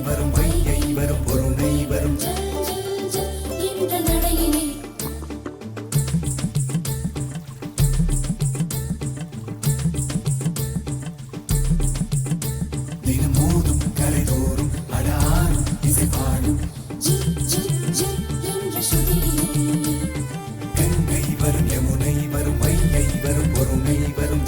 வரும் யமுனை வரும் வைகை வரும். வரும் தினமோதும் அடாரும் இசை பாடும் கங்கை வரும் யமுனை வரும் வைகை வரும் பொருணை வரும்.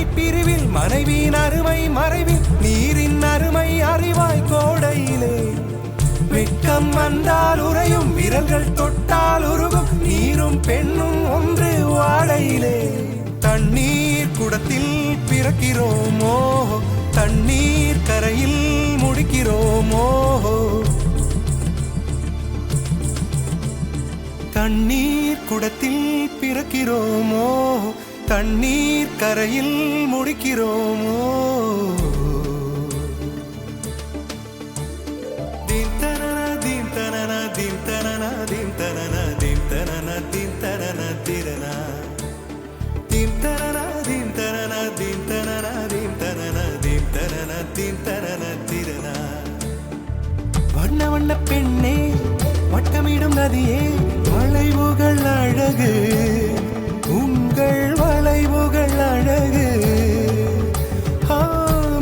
மனை பிரிவில் மனைவியின் அருமை மறைவில் நீரின் அருமை அறிவாய் கோடையிலே. வெட்கம் வந்தால் உறையும் விரல்கள் தொட்டால் உருகும் நீரும் பெண்ணும் ஒன்று வாடையிலே. தண்ணீர் குடத்தில் பிறக்கிறோமோ? தண்ணீர் கரையில் முடிக்கிறோமோ? தண்ணீர் குடத்தில் பிறக்கிறோமோ? தண்ணீர் கரையில் முடிக்கிறோமோ தீம் தனன தீம் தனன தீம் தனன தீம் தனன தீம் தனன தீம் தனன திரனா தீம் தனன தீம் தனன தீம் தனன தீம் தனன தனன தனன திரனா வண்ண வண்ண பெண்ணே வட்டமிடும் நதியே வளைவுகள் அழகு அழகு.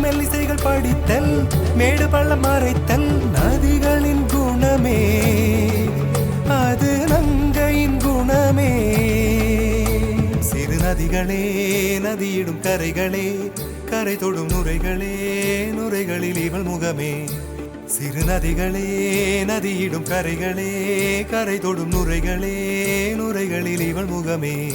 மெல்லிசைகள் படித்தல் மேடு பள்ளம் மறைத்தல் நதிகளின் குணமே. அது நங்கையின் குணமே. சிறு நதிகளே நதியிடும் கரைகளே கரை தொடும் நுரைகளே நுரைகளில் இவள் முகமே. சிறு நதிகளே நதியிடும் கரைகளே கரை தொடும் நுரைகளே நுரைகளில் இவள் முகமே.